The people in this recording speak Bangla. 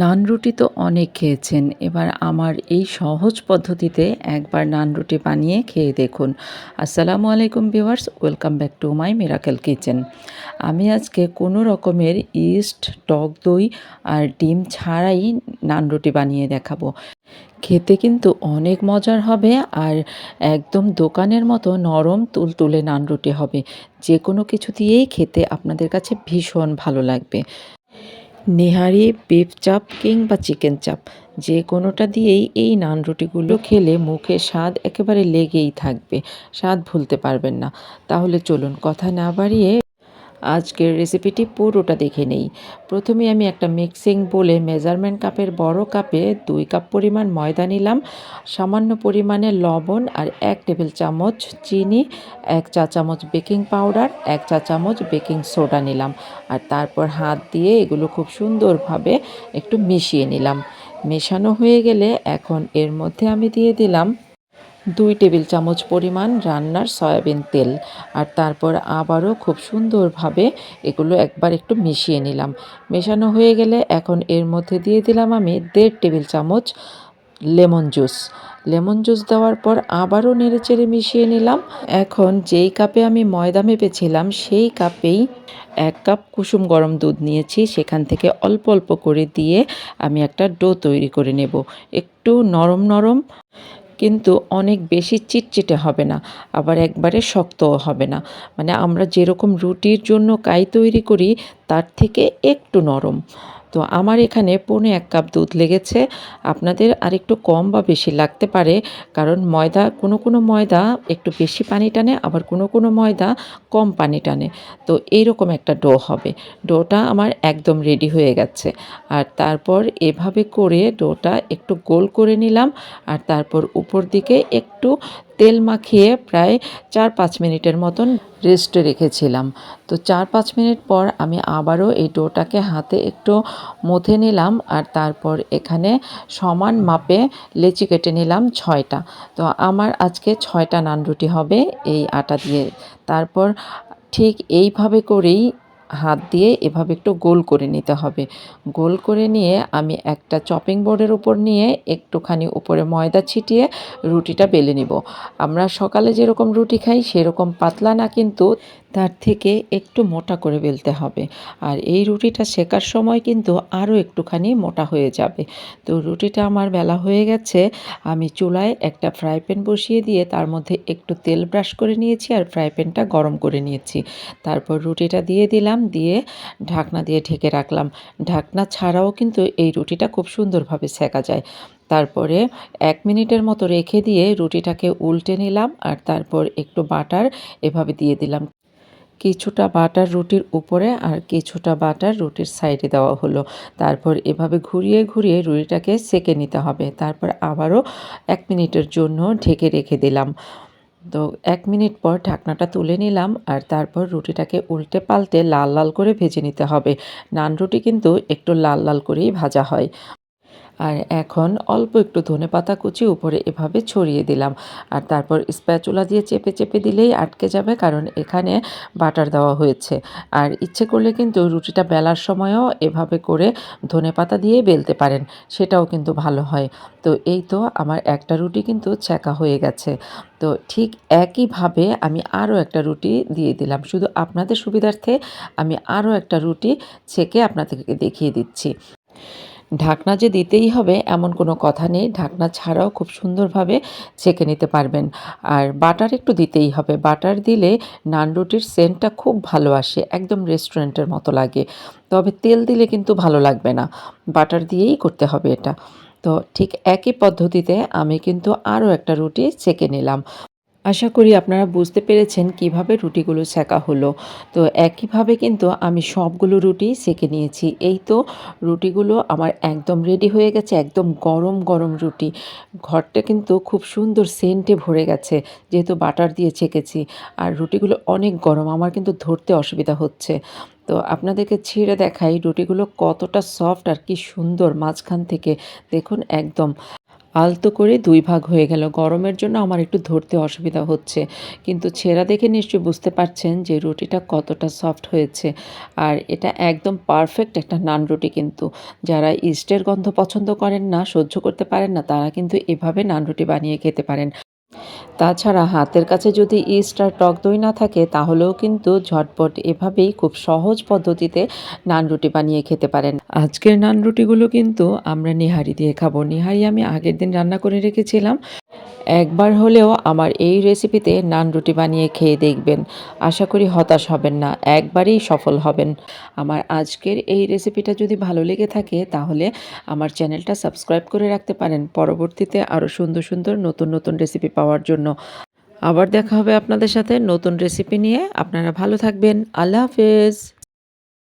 নান রুটি তো অনেক খেয়েছেন। এবার আমার এই সহজ পদ্ধতিতে একবার নান রুটি বানিয়ে খেয়ে দেখুন। আসসালামু আলাইকুম viewers, welcome back to my miracle kitchen. আমি আজকে কোনো রকমের ইস্ট, টক দই আর ডিম ছাড়াই নান রুটি বানিয়ে দেখাবো। খেতে কিন্তু অনেক মজার হবে আর একদম দোকানের মতো নরম তুলতুলে নান রুটি হবে। যে কোনো কিছু দিয়েই খেতে আপনাদের কাছে ভীষণ ভালো লাগবে। নেহারি বিফ চাপ কিংবা চিকেন চাপ, যে কোনোটা দিয়েই এই নান রুটিগুলো খেলে মুখে স্বাদ একেবারে লেগেই থাকবে। স্বাদ ভুলতে পারবেন না। তাহলে চলুন কথা না বাড়িয়ে আজকের রেসিপিটি পুরোটা দেখে নেই। প্রথমে আমি একটা মিক্সিং বলে মেজারমেন্ট কাপের বড় কাপে দুই কাপ পরিমাণ ময়দা নিলাম, সামান্য পরিমাণে লবণ আর এক টেবিল চামচ চিনি, এক চা চামচ বেকিং পাউডার এক চা চামচ বেকিং সোডা নিলাম আর তারপর হাত দিয়ে এগুলো খুব সুন্দরভাবে একটু মিশিয়ে নিলাম। মেশানো হয়ে গেলে এখন এর মধ্যে আমি দিয়ে দিলাম দুই টেবিল চামচ পরিমাণ রান্নার সয়াবিন তেল আর তারপর আবারও খুব সুন্দরভাবে এগুলো একবার একটু মিশিয়ে নিলাম। মেশানো হয়ে গেলে এখন এর মধ্যে দিয়ে দিলাম আমি দেড় টেবিল চামচ লেমন জুস। লেমন জুস দেওয়ার পর আবারও নেড়েচেড়ে মিশিয়ে নিলাম। এখন যেই কাপে আমি ময়দা মেপেছিলাম, সেই কাপেই এক কাপ কুসুম গরম দুধ নিয়েছি। সেখান থেকে অল্প অল্প করে দিয়ে আমি একটা ডো তৈরি করে নেব। একটু নরম নরম কিন্তু অনেক বেশি চিটচিটে হবে না, আবার একবারে শক্তও হবে না। মানে আমরা যেরকম রুটির জন্য কাই তৈরি করি, তার থেকে একটু নরম। তো আমার এখানে পৌনে এক কাপ দুধ লেগেছে। আপনাদের আর একটু কম বা বেশি লাগতে পারে, কারণ ময়দা, কোনো কোনো ময়দা একটু বেশি পানি টানে, আবার কোনো কোনো ময়দা কম পানি টানে। তো এইরকম একটা ডো হবে। ডোটা আমার একদম রেডি হয়ে গেছে। আর তারপর এভাবে করে ডোটা একটু গোল করে নিলাম, আর তারপর উপর দিকে একটু তেল মাখিয়ে প্রায় চার পাঁচ মিনিটের মতন রেস্টে রেখেছিলাম। তো চার পাঁচ মিনিট পর আমি আবারও এই ডোটাকে হাতে একটু মথে নিলাম আর তারপর এখানে সমান মাপে লেচি কেটে নিলাম ছয়টা। তো আমার আজকে ছয়টা নান রুটি হবে এই আটা দিয়ে। তারপর ঠিক এইভাবে করেই হাত দিয়ে এভাবে একটু গোল করে নিতে হবে। গোল করে নিয়ে আমি একটা চপিং বোর্ডের উপর নিয়ে একটুখানি উপরে ময়দা ছিটিয়ে রুটিটা বেলে নিব। আমরা সকালে যেরকম রুটি খাই, সেরকম পাতলা না কিন্তু তার থেকে একটু মোটা করে বেলতে হবে। আর এই রুটিটা শেখার সময় কিন্তু আরও একটুখানি মোটা হয়ে যাবে। তো রুটিটা আমার বেলা হয়ে গেছে। আমি চুলায় একটা ফ্রাই প্যান বসিয়ে দিয়ে তার মধ্যে একটু তেল ব্রাশ করে নিয়েছি আর ফ্রাই প্যানটা গরম করে নিয়েছি। তারপর রুটিটা দিয়ে দিলাম, দিয়ে ঢাকনা দিয়ে ঢেকে রাখলাম। ঢাকনা ছাড়াও কিন্তু এই রুটিটা খুব সুন্দরভাবে সেকা যায়। তারপরে এক মিনিটের মতো রেখে দিয়ে রুটিটাকে উল্টে নিলাম আর তারপর একটু বাটার এভাবে দিয়ে দিলাম। কিছুটা বাটার রুটির উপরে আর কিছুটা বাটার রুটির সাইডে দেওয়া হলো। তারপর এভাবে ঘুরিয়ে ঘুরিয়ে রুটিটাকে সেকে নিতে হবে। তারপর আবারও এক মিনিটের জন্য ঢেকে রেখে দিলাম। তো এক মিনিট পর ঢাকনাটা তুলে নিলাম আর তারপর রুটিটাকে উল্টে পাল্টে লাল লাল করে ভেজে নিতে হবে। নান রুটি কিন্তু একটু লাল লাল করেই ভাজা হয়। আর এখন অল্প একটু ধনে পাতা কুচি উপরে এভাবে ছড়িয়ে দিলাম। আর তারপর স্প্যাচুলা দিয়ে চেপে চেপে দিলেই আটকে যাবে কারণ এখানে বাটার দেওয়া হয়েছে। আর ইচ্ছে করলে কিন্তু রুটিটা বেলার সময়ও এভাবে করে ধনে পাতা দিয়ে বেলতে পারেন, সেটাও কিন্তু ভালো হয়। তো এই তো আমার একটা রুটি কিন্তু ছেঁকা হয়ে গেছে। তো ঠিক একইভাবে আমি আরও একটা রুটি দিয়ে দিলাম। শুধু আপনাদের সুবিধার্থে আমি আরও একটা রুটি ছেঁকে আপনাদেরকে দেখিয়ে দিচ্ছি। ঢাকনা যে দিতেই হবে, এমন কোনো কথা নেই। ঢাকনা ছাড়াও খুব সুন্দরভাবে ছেঁকে নিতে পারবেন। আর বাটার একটু দিতেই হবে। বাটার দিলে নান রুটির সেন্টটা খুব ভালো আসে, একদম রেস্টুরেন্টের মতো লাগে। তবে তেল দিলে কিন্তু ভালো লাগবে না। বাটার দিয়েই করতে হবে এটা। তো ঠিক একই পদ্ধতিতে আমি কিন্তু আরও একটা রুটি ছেঁকে নিলাম। আশা করি আপনারা বুঝতে পেরেছেন কীভাবে রুটিগুলো সেকা হলো। তো একইভাবে কিন্তু আমি সবগুলো রুটি সেকে নিয়েছি। এই তো রুটিগুলো আমার একদম রেডি হয়ে গেছে, একদম গরম গরম রুটি। ঘরটা কিন্তু খুব সুন্দর সেন্টে ভরে গেছে, যেহেতু বাটার দিয়ে ছেঁকেছি। আর রুটিগুলো অনেক গরম, আমার কিন্তু ধরতে অসুবিধা হচ্ছে। তো আপনাদেরকে ছিঁড়ে দেখাই রুটিগুলো কতটা সফট আর কি সুন্দর মাঝখান থেকে। দেখুন একদম। আলতো করে দুই ভাগ হয়ে গেল। গরমের জন্য আমার একটু ধরতে অসুবিধা হচ্ছে। কিন্তু ছেঁড়া দেখে নিশ্চয়ই বুঝতে পারছেন যে রুটিটা কতটা সফট হয়েছে। আর এটা একদম পারফেক্ট একটা নান রুটি কিন্তু। যারা ইস্টের গন্ধ পছন্দ করেন না, সহ্য করতে পারেন না, তারা কিন্তু এভাবে নান রুটি বানিয়ে খেতে পারেন। তাছাড়া হাতের কাছে যদি ইস্ট আর টক দই না থাকে, তাহলেও কিন্তু ঝটপট এভাবেই খুব সহজ পদ্ধতিতে নান রুটি বানিয়ে খেতে পারেন। আজকের নান রুটিগুলো কিন্তু আমরা নিহারি দিয়ে খাব। নিহারি আমি আগের দিন রান্না করে রেখেছিলাম। একবার হলেও আমার এই রেসিপিতে নান রুটি বানিয়ে খেয়ে দেখবেন। আশা করি হতাশ হবেন না, একবারেই সফল হবেন। আমার আজকের এই রেসিপিটা যদি ভালো লেগে থাকে তাহলে আমার চ্যানেলটা সাবস্ক্রাইব করে রাখতে পারেন পরবর্তীতে আরও সুন্দর সুন্দর নতুন নতুন রেসিপি পাওয়ার জন্য। আবার দেখা হবে আপনাদের সাথে নতুন রেসিপি নিয়ে। আপনারা ভালো থাকবেন। আল্লাহ হাফেজ।